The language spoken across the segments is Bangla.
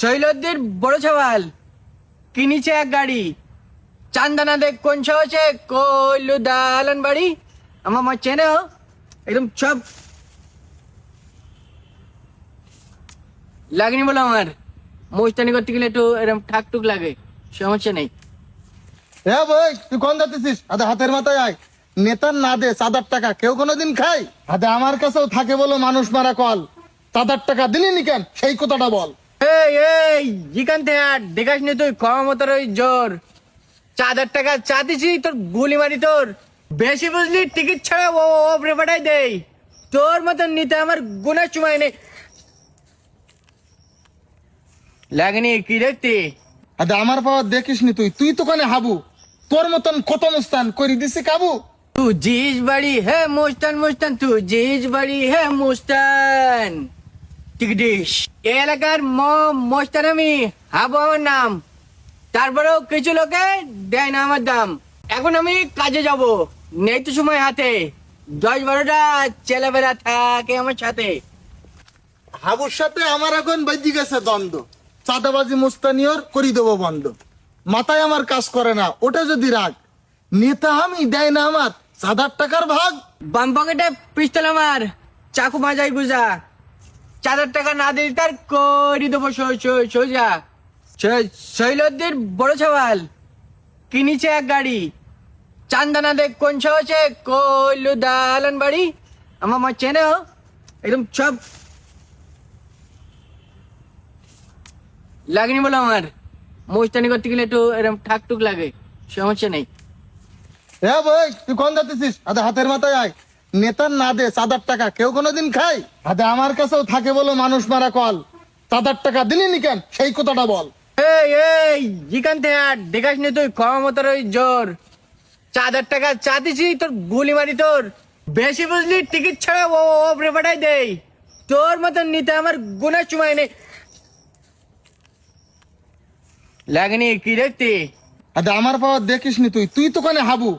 শৈলদ্দির বড় ছাওয়াল কিনিছে এক গাড়ি। চান্দানা দেখ কোন হচ্ছে কইলু দালান বাড়ি আমার মা চেনে একদম সব। লাগেনি বলো আমার। মোস্তানি করতে গেলে একটু এরকম ঠাকটুক লাগে। সমস্যা নেই হ্যাঁ ভাই তুই কোন যাচ্ছিস আদা হাতের মাথায় আয়। নেতার না দে, চাঁদার টাকা। কেউ কোনোদিন খায়? আদা আমার কাছেও থাকে বলো মানুষ মারা কল। চাঁদার টাকা দিলি নি কেন? সেই কথাটা বল। এই এই জিকান থেকে দেখাস নি তুই ওই জোর। চার টাকা চা দিছি তোর গুলি মারি তোর। বেশি বুঝলি টিকিট ছাড়া ও ওপরে পাঠাই দেই। তোর মতন নিতে আমার গুণের সময় নেই। লাগনি কি দেখতি আদা আমার পাওয়ার দেখিস নি তুই তুই তো কানে হাবু। তোর মতন কত মুস্তান করি দিছি কাবু? তু জিজ বাড়ি হে মুস্তান মুস্তান তু জিজ বাড়ি হে মুস্তান। টিকটিস এই এলাকার ম মুস্তান আমি হাবু আমার নাম। তারপরেও কিছু লোকে দেয় না আমার দাম। এখন আমি কাজে যাব নেই তো সময় হাতে। দশ বারোটা ছেলেবেলা থাকে আমার সাথে। হাবুর সাথে আমার এখন বেজি গেছে দ্বন্দ্ব। চাঁদাবাজি মুস্তানিয়র করি দেবো বন্ধ। মাথায় আমার কাজ করে না ওটা যদি রাগ। নেতা আমি দেয় না আমার। চাঁদার টাকার ভাগ। বাম পকেটে পিস্তল আমার। চাকু মাজাই গুজা চার হাজার টাকা না দিলে তার করি দেবো সোজা। শৈলদ্দির বড় ছাওয়াল কিনিছে এক গাড়ি। চান্দানা দেখ কোন হচ্ছে কইলু দালান বাড়ি। আমার মা চেনে একদম সব। লাগেনি বলো আমার। মোস্তানি করতে গেলে একটু এরকম ঠাকটুক লাগে, সমস্যা নেই। হ্যাঁ ভাই তুই কোন যাচ্ছিস আদা হাতের মাথায় আয়। নেতার না দে চাঁদার টাকা। কেউ কোনোদিন খায়? আদা আমার কাছেও থাকে বলো মানুষ মারা কল। চাঁদার টাকা দিলি নি কেন? সেই কথাটা বল। এই থেকে আর দেখাস নি তুই কম ওই জোর। হাজার টাকা চা দিছি তোর গুলি মারি তোর। বেশি বুঝলি টিকিট ছাড়া ও ওপরে পাঠাই দেই। তোর মতন নিতে আমার গুণের সময় নেই। লাগনি কি দেখতি আদা আমার পাওয়ার দেখিস নি তুই। তুই তো কানে হাবু।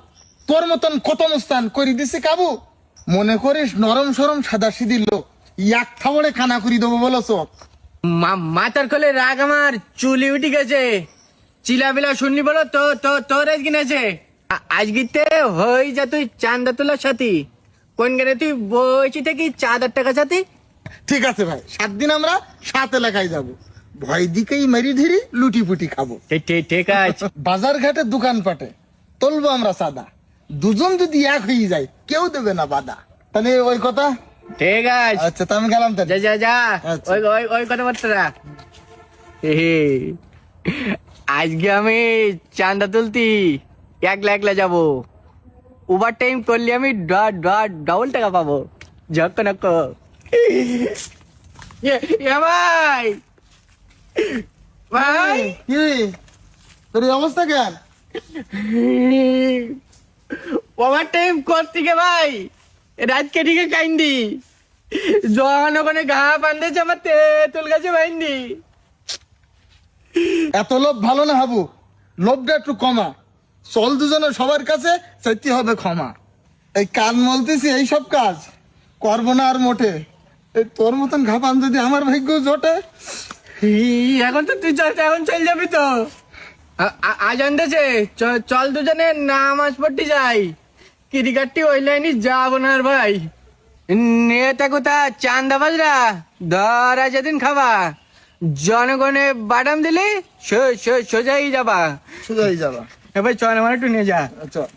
তোর মতন কত মুস্তান করি দিছি কাবু? মনে করিস নরম সরম সাদা সিদি লোক। এক থাবড়ে খানা করি দেবো বলো চোখ। মা- মাথার কোলে রাগ আমার চুলি উঠে গেছে। চিলা চিলাবিলা শুনলি বলো তো তো তোর আজ কিনেছে। আজগিতে হই যা তুই চান্দা তোলার সাথী। কোন গেলে তুই বইছি থেকে হাজার টাকা সাথী? ঠিক আছে ভাই সাত দিন আমরা সাত এলাকায় যাব। ভয় দিকেই মেরি ধরি লুটি ফুটি খাব। ঠিক আছে। বাজার ঘাটে দোকান পাটে তুলবো আমরা সাদা দুজন যদি এক হয়ে যায় কেউ দেবে না বাধা তাহলে ওই কথা? ঠিক আছে। আচ্ছা তা আমি গেলাম তাহলে। যা যা যা। আচ্ছা। ওই ওই ওই কথাবার্তা। হে আজকে আমি চান্দা তুলতি। একলা একলা যাব। ওভার টাইম করলে আমি ডবল টাকা পাবো। যখন ভাই! ভাই! কি তোর অবস্থা কেন? ওভার টাইম করতে গে ভাই। রাত কেটিকে কাইন্দি জোয়ান ওখানে ঘা বান্ধেছে আমার তেঁতুল গাছে বাইন্দি এত লোভ ভালো না হাবু। লোভটা একটু কমা। চল দুজনে সবার কাছে চাইতে হবে ক্ষমা। এই কান মলতেছি এই সব কাজ। করব না আর মোটে। এই তোর মতন ঘাপান যদি আমার ভাগ্য জোটে। এখন তো তুই চল এখন চল যাবি তো। আজ আনতেছে। চল দুজনে নামাজ পড়তে যাই। ক্রিকেটটি ওই লাইনে যাব না ভাই। নেতা কোথা? চান্দা বাজরা ধরা যেদিন খাবা। জনগণে বাদাম দিলে সো- সো- সোজাই যাবা। সোজাই যাবা। এবার চল আমার একটু নিয়ে যা। আচ্ছা